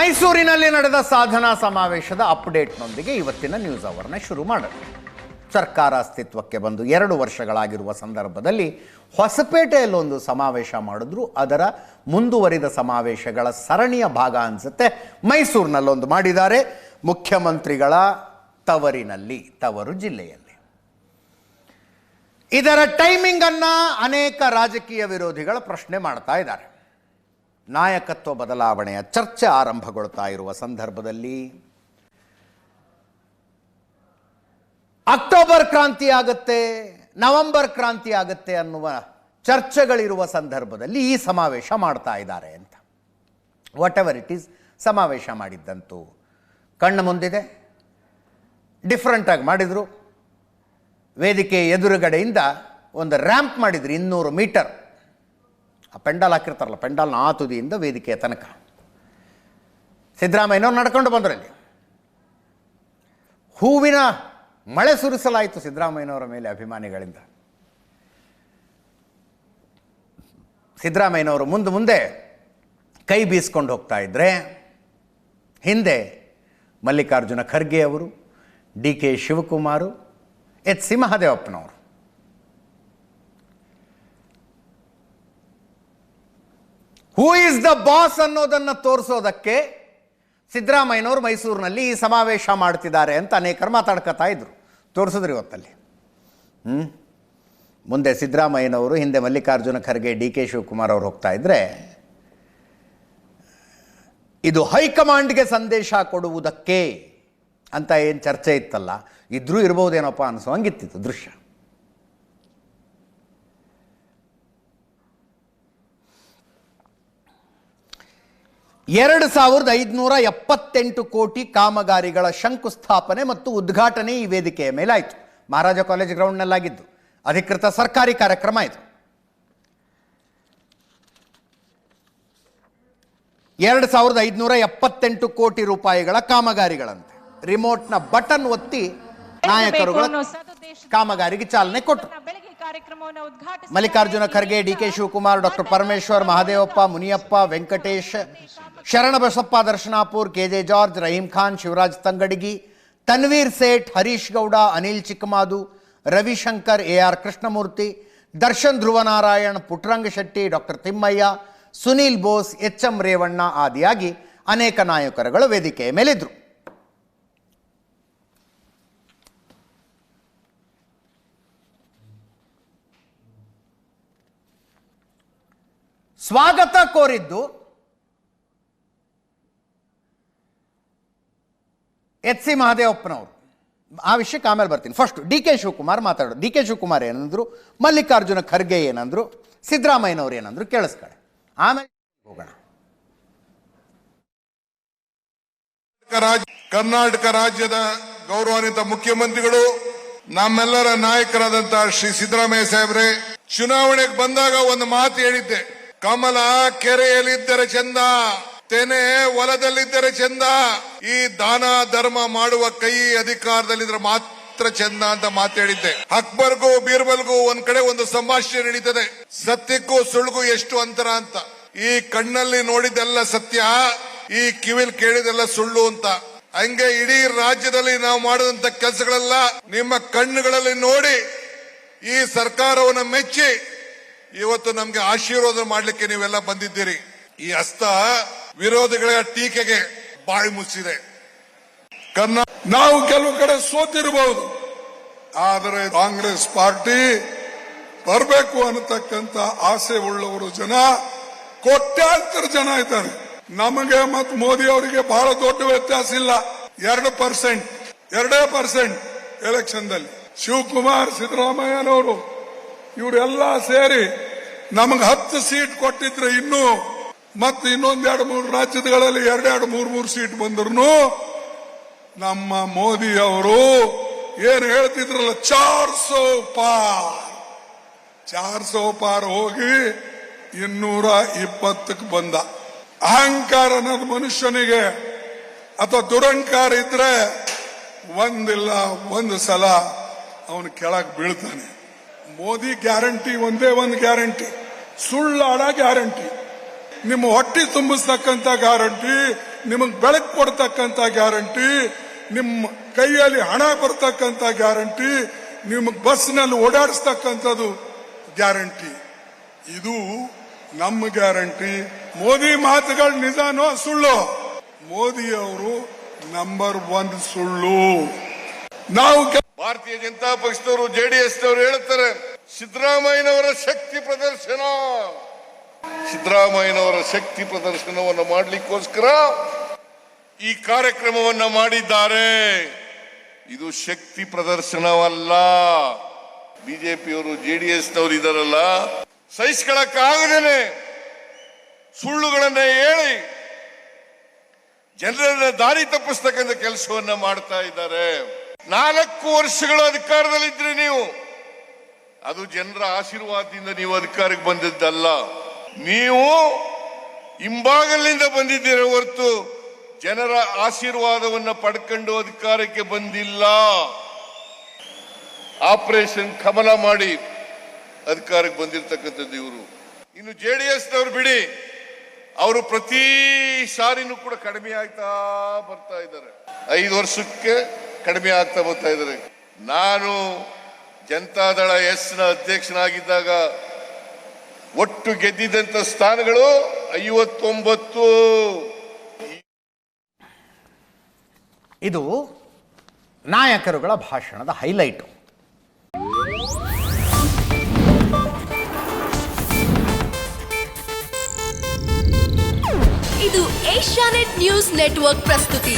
ಮೈಸೂರಿನಲ್ಲಿ ನಡೆದ ಸಾಧನಾ ಸಮಾವೇಶದ ಅಪ್ಡೇಟ್ನೊಂದಿಗೆ ಇವತ್ತಿನ ನ್ಯೂಸ್ ಅವರ್ನ ಶುರು ಮಾಡೋಣ. ಸರ್ಕಾರ ಅಸ್ತಿತ್ವಕ್ಕೆ ಬಂದು ಎರಡು ವರ್ಷಗಳಾಗಿರುವ ಸಂದರ್ಭದಲ್ಲಿ ಹೊಸಪೇಟೆಯಲ್ಲೊಂದು ಸಮಾವೇಶ ಮಾಡಿದ್ರು. ಅದರ ಮುಂದುವರಿದ ಸಮಾವೇಶಗಳ ಸರಣಿಯ ಭಾಗ ಅನಿಸುತ್ತೆ. ಮೈಸೂರಿನಲ್ಲೊಂದು ಮಾಡಿದ್ದಾರೆ. ಮುಖ್ಯಮಂತ್ರಿಗಳ ತವರಿನಲ್ಲಿ, ತವರು ಜಿಲ್ಲೆಯಲ್ಲಿ. ಇದರ ಟೈಮಿಂಗನ್ನು ಅನೇಕ ರಾಜಕೀಯ ವಿರೋಧಿಗಳ ಪ್ರಶ್ನೆ ಮಾಡ್ತಾ ಇದ್ದಾರೆ. ನಾಯಕತ್ವ ಬದಲಾವಣೆಯ ಚರ್ಚೆ ಆರಂಭಗೊಳ್ತಾ ಇರುವ ಸಂದರ್ಭದಲ್ಲಿ ಅಕ್ಟೋಬರ್ ಕ್ರಾಂತಿ ಆಗುತ್ತೆ, ನವೆಂಬರ್ ಕ್ರಾಂತಿ ಆಗುತ್ತೆ ಅನ್ನುವ ಚರ್ಚೆಗಳಿರುವ ಸಂದರ್ಭದಲ್ಲಿ ಈ ಸಮಾವೇಶ ಮಾಡ್ತಾ ಇದ್ದಾರೆ ಅಂತ. ವಾಟ್ ಎವರ್ ಇಟ್ ಈಸ್ ಸಮಾವೇಶ ಮಾಡಿದ್ದಂತೂ ಕಣ್ಣು ಮುಂದಿದೆ. ಡಿಫ್ರೆಂಟಾಗಿ ಮಾಡಿದರು. ವೇದಿಕೆ ಎದುರುಗಡೆಯಿಂದ ಒಂದು ರ್ಯಾಂಪ್ ಮಾಡಿದ್ರು, ಇನ್ನೂರು ಮೀಟರ್ ಆ ಪೆಂಡಾಲ್ ಹಾಕಿರ್ತಾರಲ್ಲ, ಪೆಂಡಾಲ್ನ ಆ ತುದಿಯಿಂದ ವೇದಿಕೆಯ ತನಕ. ಸಿದ್ದರಾಮಯ್ಯನವ್ರು ನಡ್ಕೊಂಡು ಬಂದರು ಅಲ್ಲಿ. ಹೂವಿನ ಮಳೆ ಸುರಿಸಲಾಯಿತು ಸಿದ್ದರಾಮಯ್ಯನವರ ಮೇಲೆ ಅಭಿಮಾನಿಗಳಿಂದ. ಸಿದ್ದರಾಮಯ್ಯನವರು ಮುಂದೆ ಮುಂದೆ ಕೈ ಬೀಸ್ಕೊಂಡು ಹೋಗ್ತಾ ಇದ್ದರೆ ಹಿಂದೆ ಮಲ್ಲಿಕಾರ್ಜುನ ಖರ್ಗೆ ಅವರು, D K Shivakumar, H C ಮಹದೇವಪ್ಪನವರು. Who is the boss ಅನ್ನೋದನ್ನು ತೋರಿಸೋದಕ್ಕೆ ಸಿದ್ದರಾಮಯ್ಯನವರು ಮೈಸೂರಿನಲ್ಲಿ ಈ ಸಮಾವೇಶ ಮಾಡ್ತಿದ್ದಾರೆ ಅಂತ ಅನೇಕರು ಮಾತಾಡ್ಕೊತಾ ಇದ್ರು. ತೋರಿಸಿದ್ರು ಇವತ್ತಲ್ಲಿ. ಹ್ಞೂ ಮುಂದೆ ಸಿದ್ದರಾಮಯ್ಯನವರು, ಹಿಂದೆ ಮಲ್ಲಿಕಾರ್ಜುನ ಖರ್ಗೆ, ಡಿ ಕೆ ಶಿವಕುಮಾರ್ ಅವರು ಹೋಗ್ತಾ ಇದ್ದರೆ ಇದು ಹೈಕಮಾಂಡ್ಗೆ ಸಂದೇಶ ಕೊಡುವುದಕ್ಕೆ ಅಂತ ಏನು ಚರ್ಚೆ ಇತ್ತಲ್ಲ, ಇದ್ರೂ ಇರ್ಬೋದೇನಪ್ಪ ಅನಿಸೋ ಹಂಗಿತ್ತಿತ್ತು ದೃಶ್ಯ. ಎರಡು ಸಾವಿರದ ಐದುನೂರ ಎಪ್ಪತ್ತೆಂಟು ಕೋಟಿ ಕಾಮಗಾರಿಗಳ ಶಂಕುಸ್ಥಾಪನೆ ಮತ್ತು ಉದ್ಘಾಟನೆ ಈ ವೇದಿಕೆಯ ಮೇಲಾಯಿತು. ಮಹಾರಾಜ ಕಾಲೇಜ್ ಗ್ರೌಂಡ್ನಲ್ಲಾಗಿದ್ದು ಅಧಿಕೃತ ಸರ್ಕಾರಿ ಕಾರ್ಯಕ್ರಮ ಇದು. ಎರಡು ಸಾವಿರದ ಐದುನೂರ ಎಪ್ಪತ್ತೆಂಟು ಕೋಟಿ ರೂಪಾಯಿಗಳ ಕಾಮಗಾರಿಗಳಂತೆ. ರಿಮೋಟ್ನ ಬಟನ್ ಒತ್ತಿ ನಾಯಕರುಗಳು ಕಾಮಗಾರಿಗೆ ಚಾಲನೆ ಕೊಟ್ಟರು. Mallikarjuna Kharge, D K Shivakumar, doctor Parameshwar, Mahadevappa, Muniyappa, Venkatesh Sharanabasappa Darshanapur K J George, Rahim Khan, Shivaraj Tangadagi, Tanveer Sait, Harish Gowda, Anil Chikkamadu, Ravishankar A R Krishnamurthy, Darshan Dhruvanarayan Puttaranga Shetty, doctor Thimmaiah, Sunil Bose H M Revanna ಆದಿಯಾಗಿ ಅನೇಕ ನಾಯಕರುಗಳು ವೇದಿಕೆಯ ಮೇಲಿದ್ರು. ಸ್ವಾಗತ ಕೋರಿದ್ದು H C ಮಹದೇವಪ್ಪನವರು. ಆ ವಿಷಯಕ್ಕೆ ಆಮೇಲೆ ಬರ್ತೀನಿ. First D K Shivakumar ಮಾತಾಡೋದು. ಡಿ ಕೆ ಶಿವಕುಮಾರ್ ಏನಂದ್ರು, ಮಲ್ಲಿಕಾರ್ಜುನ ಖರ್ಗೆ ಏನಂದ್ರು, ಸಿದ್ದರಾಮಯ್ಯನವ್ರು ಏನಂದ್ರು ಕೇಳಿಸ್ಕೊಳ್ಳಿ ಆಮೇಲೆ ಹೋಗೋಣ. ಕರ್ನಾಟಕ ರಾಜ್ಯದ ಗೌರವಾನ್ವಿತ ಮುಖ್ಯಮಂತ್ರಿಗಳು, ನಮ್ಮೆಲ್ಲರ ನಾಯಕರಾದಂತಹ ಶ್ರೀ ಸಿದ್ದರಾಮಯ್ಯ ಸಾಹೇಬ್ರೆ, ಚುನಾವಣೆಗೆ ಬಂದಾಗ ಒಂದು ಮಾತು ಹೇಳಿದ್ದೆ. ಕಮಲ ಕೆರೆಯಲ್ಲಿದ್ದರೆ ಚಂದ. ತೆನೆ ಹೊಲದಲ್ಲಿದ್ದರೆ ಚಂದ, ಈ ದಾನ ಧರ್ಮ ಮಾಡುವ ಕೈ ಅಧಿಕಾರದಲ್ಲಿದ್ರೆ ಮಾತ್ರ ಚಂದ ಅಂತ ಮಾತಾಡಿದ್ದೆ ಅಕ್ಬರ್ಗೂ ಬೀರ್ಬಲ್ಗೂ ಒಂದ್ ಕಡೆ ಒಂದು ಸಂಭಾಷಣೆ ನಡೀತದೆ. ಸತ್ಯಕ್ಕೂ ಸುಳ್ಳುಗೂ ಎಷ್ಟು ಅಂತರ ಅಂತ. ಈ ಕಣ್ಣಲ್ಲಿ ನೋಡಿದ್ದೆಲ್ಲ ಸತ್ಯ, ಈ ಕಿವಿಲ್ ಕೇಳಿದೆಲ್ಲ ಸುಳ್ಳು ಅಂತ. ಹಂಗೆ ಇಡೀ ರಾಜ್ಯದಲ್ಲಿ ನಾವು ಮಾಡಿದಂತ ಕೆಲಸಗಳೆಲ್ಲ ನಿಮ್ಮ ಕಣ್ಣುಗಳಲ್ಲಿ ನೋಡಿ, ಈ ಸರ್ಕಾರವನ್ನು ಮೆಚ್ಚಿ, ಇವತ್ತು ನಮ್ಗೆ ಆಶೀರ್ವಾದ ಮಾಡ್ಲಿಕ್ಕೆ ನೀವೆಲ್ಲ ಬಂದಿದ್ದೀರಿ. ಈ ಹಸ್ತ ವಿರೋಧಿಗಳ ಟೀಕೆಗೆ ಬಾಯಿ ಮುಚ್ಚಿದೆ. ಕನ್ನ ನಾವು ಕೆಲವು ಕಡೆ ಸೋತಿರಬಹುದು. ಆದರೆ ಕಾಂಗ್ರೆಸ್ ಪಾರ್ಟಿ ಬರಬೇಕು ಅನ್ನತಕ್ಕಂತ ಆಸೆ ಉಳ್ಳವರು ಜನ, ಕೋಟ್ಯಾಂತರ ಜನ ಇದ್ದಾರೆ. ನಮಗೆ ಮತ್ತು ಮೋದಿ ಅವರಿಗೆ ಬಹಳ ದೊಡ್ಡ ವ್ಯತ್ಯಾಸ ಇಲ್ಲ. ಎರಡು ಪರ್ಸೆಂಟ್, ಎರಡೇ ಪರ್ಸೆಂಟ್ ಎಲೆಕ್ಷನ್ ದಲ್ಲಿ ಶಿವಕುಮಾರ್ ಸಿದ್ದರಾಮಯ್ಯನವರು, ಇವರೆಲ್ಲ ಸೇರಿ ನಮಗೆ ಹತ್ತು ಸೀಟ್ ಕೊಟ್ಟಿದ್ರೆ ಇನ್ನೂ ಮತ್ತು ಇನ್ನೊಂದ್ ಎರಡು ಮೂರು ರಾಜ್ಯಗಳಲ್ಲಿ ಎರಡೆರಡು ಮೂರು ಮೂರು ಸೀಟ್ ಬಂದ್ರು ನಮ್ಮ ಮೋದಿ ಅವರು ಏನ್ ಹೇಳ್ತಿದ್ರಲ್ಲ ಚಾರ್ ಸೋ ಪಾರ್ ಚಾರ್ ಸೋ ಪಾರ್ ಹೋಗಿ ಇನ್ನೂರ ಇಪ್ಪತ್ತಕ್ಕೆ ಬಂದ. ಅಹಂಕಾರ ಅನ್ನೋದು ಮನುಷ್ಯನಿಗೆ ಅಥವಾ ದುರಂಕಾರ ಇದ್ರೆ ಒಂದಿಲ್ಲ, ಒಂದು ಸಲ ಅವನು ಕೆಳಗ್ ಬೀಳ್ತಾನೆ. ಮೋದಿ ಗ್ಯಾರಂಟಿ, ಒಂದೇ ಒಂದು ಗ್ಯಾರಂಟಿ. ಸುಳ್ಳಾಡ ಗ್ಯಾರಂಟಿ. ನಿಮ್ಮ ಹೊಟ್ಟಿ ತುಂಬಿಸ್ತಕ್ಕಂಥ ಗ್ಯಾರಂಟಿ, ನಿಮಗೆ ಬೆಳಕು ಕೊಡ್ತಕ್ಕಂಥ ಗ್ಯಾರಂಟಿ ನಿಮ್ಮ ಕೈಯಲ್ಲಿ ಹಣ ಬರ್ತಕ್ಕಂಥ ಗ್ಯಾರಂಟಿ, ನಿಮಗೆ ಬಸ್ನಲ್ಲಿ ಓಡಾಡಿಸ್ತಕ್ಕಂಥದ್ದು ಗ್ಯಾರಂಟಿ. ಇದು ನಮ್ಮ ಗ್ಯಾರಂಟಿ. ಮೋದಿ ಮಾತುಗಳು ನಿಜಾನೋ ಸುಳ್ಳು? ಮೋದಿ ಅವರು ನಂಬರ್ ಒನ್ ಸುಳ್ಳು. ನಾವು ಭಾರತೀಯ ಜನತಾ ಪಕ್ಷದವರು ಜೆಡಿಎಸ್ ನವರು ಹೇಳ್ತಾರೆ, ಸಿದ್ದರಾಮಯ್ಯನವರ ಶಕ್ತಿ ಪ್ರದರ್ಶನ. ಸಿದ್ದರಾಮಯ್ಯನವರ ಶಕ್ತಿ ಪ್ರದರ್ಶನವನ್ನು ಮಾಡಲಿಕ್ಕೋಸ್ಕರ ಈ ಕಾರ್ಯಕ್ರಮವನ್ನ ಮಾಡಿದ್ದಾರೆ. ಇದು ಶಕ್ತಿ ಪ್ರದರ್ಶನವಲ್ಲ. ಬಿಜೆಪಿಯವರು ಡಿ ನವರು ಇದಾರಲ್ಲ. ಸಹಿಸ್ಕೊಳಕ್ಕಾಗದೇನೆ ಸುಳ್ಳುಗಳನ್ನ ಹೇಳಿ ಜನರನ್ನ ದಾರಿ ತಪ್ಪಿಸ್ತಕ್ಕಂಥ ಕೆಲಸವನ್ನ ಮಾಡ್ತಾ ಇದ್ದಾರೆ. ನಾಲ್ಕು ವರ್ಷಗಳು ಅಧಿಕಾರದಲ್ಲಿದ್ರಿ ನೀವು. ಅದು ಜನರ ಆಶೀರ್ವಾದದಿಂದ ನೀವು ಅಧಿಕಾರಕ್ಕೆ ಬಂದಿದ್ದಲ್ಲ. ನೀವು ಹಿಂಬಾಗಲಿಂದ ಬಂದಿದ್ದೀರ ಹೊರತು ಜನರ ಆಶೀರ್ವಾದವನ್ನು ಪಡ್ಕೊಂಡು ಅಧಿಕಾರಕ್ಕೆ ಬಂದಿಲ್ಲ. ಆಪರೇಷನ್ ಕಮಲ ಮಾಡಿ ಅಧಿಕಾರಕ್ಕೆ ಬಂದಿರತಕ್ಕಂಥದ್ದು ಇವರು. ಇನ್ನು ಜೆ ಡಿ ಎಸ್ನವ್ರು ಬಿಡಿ, ಅವರು ಪ್ರತಿ ಸಾರಿನೂ ಕೂಡ ಕಡಿಮೆ ಆಗ್ತಾ ಬರ್ತಾ ಇದ್ದಾರೆ. ಐದು ವರ್ಷಕ್ಕೆ ಕಡಿಮೆ ಆಗ್ತಾ ಬರ್ತಾ ಇದ್ದಾರೆ. ನಾನು ಜನತಾದಳ ಎಸ್ನ ಅಧ್ಯಕ್ಷನಾಗಿದ್ದಾಗ ಒಟ್ಟು ಗೆದ್ದಿದ್ದಂತ ಸ್ಥಾನಗಳು ಐವತ್ತೊಂಬತ್ತು. ಇದು ನಾಯಕರುಗಳ ಭಾಷಣದ ಹೈಲೈಟು. ಇದು ಏಷ್ಯಾನೆಟ್ ನ್ಯೂಸ್ ನೆಟ್ವರ್ಕ್ ಪ್ರಸ್ತುತಿ.